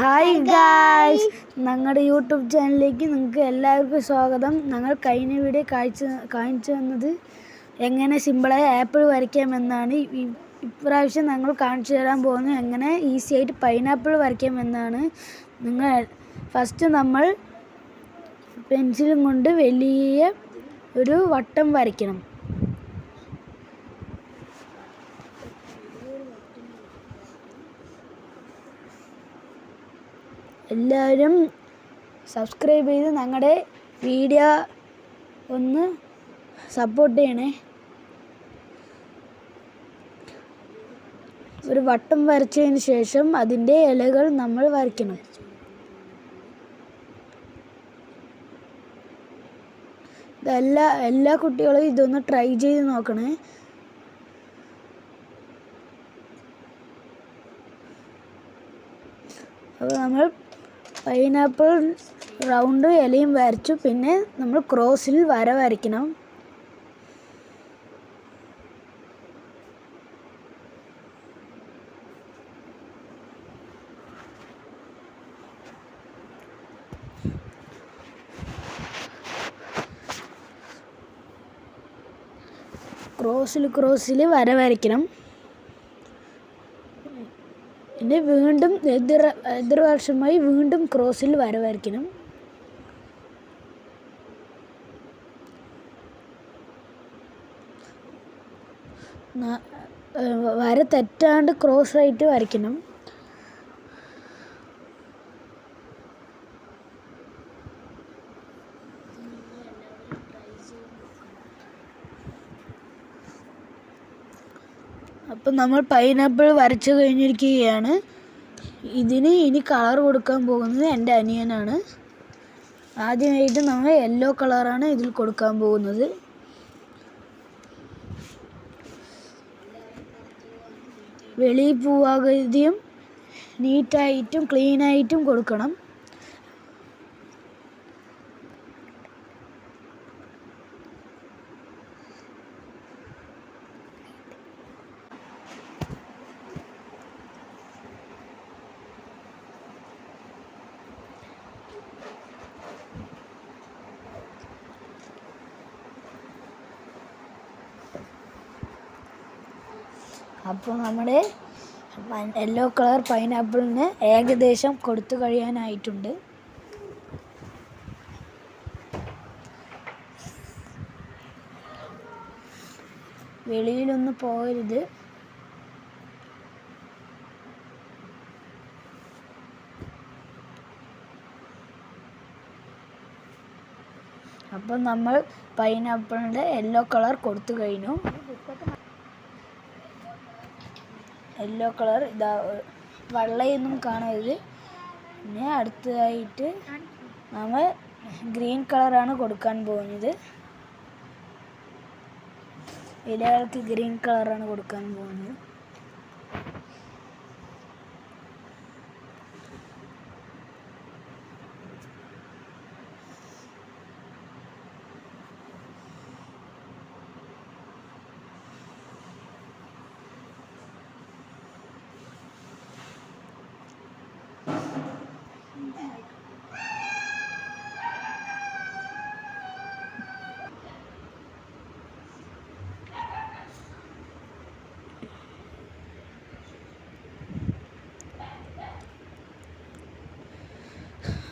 Hi guys ഞങ്ങളുടെ YouTube ചാനലിലേക്ക് നിങ്ങൾക്ക് എല്ലാവർക്കും സ്വാഗതം. ഞങ്ങൾ കഴിഞ്ഞ വീഡിയോ കാഴ്ച കാണിച്ചു തന്നത് എങ്ങനെ സിമ്പിളായി ആപ്പിൾ വരയ്ക്കാമെന്നാണ്. ഇപ്രാവശ്യം ഞങ്ങൾ കാണിച്ചു തരാൻ പോകുന്നത് എങ്ങനെ ഈസി ആയിട്ട് പൈനാപ്പിൾ വരയ്ക്കാമെന്നാണ്. നിങ്ങൾ ഫസ്റ്റ് നമ്മൾ പെൻസിലും കൊണ്ട് വലിയ ഒരു വട്ടം വരയ്ക്കണം. എല്ലാവരും സബ്സ്ക്രൈബ് ചെയ്ത് ഞങ്ങളുടെ വീഡിയോ ഒന്ന് സപ്പോർട്ട് ചെയ്യണേ. ഒരു വട്ടം വരച്ചതിന് ശേഷം അതിന്റെ ഇലകൾ നമ്മൾ വരയ്ക്കണം. ഇതെല്ലാ എല്ലാ കുട്ടികളും ഇതൊന്ന് ട്രൈ ചെയ്ത് നോക്കണേ. അപ്പോൾ നമ്മൾ പൈനാപ്പിൾ റൗണ്ട് ഇലയും വരച്ചു. പിന്നെ നമ്മൾ ക്രോസിൽ വര വരയ്ക്കണം. ക്രോസിൽ ക്രോസിൽ വര വരയ്ക്കണം. പിന്നെ വീണ്ടും എതിർ എതിർവശമായി വീണ്ടും ക്രോസിൽ വര വരയ്ക്കണം ന- ഏഹ് വര തെറ്റാണ്ട് ക്രോസ് ആയിട്ട് വരയ്ക്കണം. അപ്പം നമ്മൾ പൈനാപ്പിൾ വരച്ചു കഴിഞ്ഞിരിക്കുകയാണ്. ഇതിന് ഇനി കളർ കൊടുക്കാൻ പോകുന്നത് എന്റെ അനിയനാണ്. ആദ്യമായിട്ട് നമ്മൾ യെല്ലോ കളറാണ് ഇതിൽ കൊടുക്കാൻ പോകുന്നത്. വെളിയിൽ പൂവാകൃതിയും നീറ്റായിട്ടും ക്ലീനായിട്ടും കൊടുക്കണം. അപ്പോൾ നമ്മുടെ യെല്ലോ കളർ പൈനാപ്പിളിന് ഏകദേശം കൊടുത്തു കഴിയാനായിട്ടുണ്ട്. വെളിയിലൊന്നും പോകരുത്. അപ്പം നമ്മൾ പൈനാപ്പിളിന്റെ യെല്ലോ കളർ കൊടുത്തു കഴിഞ്ഞു. യെല്ലോ കളർ ഇതാ വെള്ളയൊന്നും കാണരുത്. പിന്നെ അടുത്തതായിട്ട് നമ്മൾ ഗ്രീൻ കളറാണ് കൊടുക്കാൻ പോകുന്നത്. ഇലകൾക്ക് ഗ്രീൻ കളറാണ് കൊടുക്കാൻ പോകുന്നത്.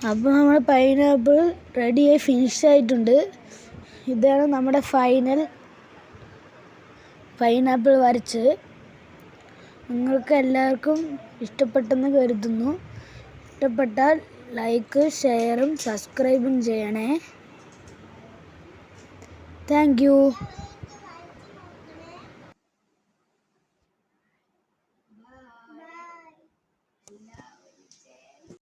അപ്പോൾ നമ്മുടെ പൈനാപ്പിൾ റെഡിയായി ഫിനിഷ് ആയിട്ടുണ്ട്. ഇതാണ് നമ്മുടെ ഫൈനൽ പൈനാപ്പിൾ വരച്ച്. നിങ്ങൾക്ക് എല്ലാവർക്കും ഇഷ്ടപ്പെട്ടെന്ന് കരുതുന്നു. ഇഷ്ടപ്പെട്ടാൽ ലൈക്ക് ഷെയറും സബ്സ്ക്രൈബും ചെയ്യണേ. താങ്ക്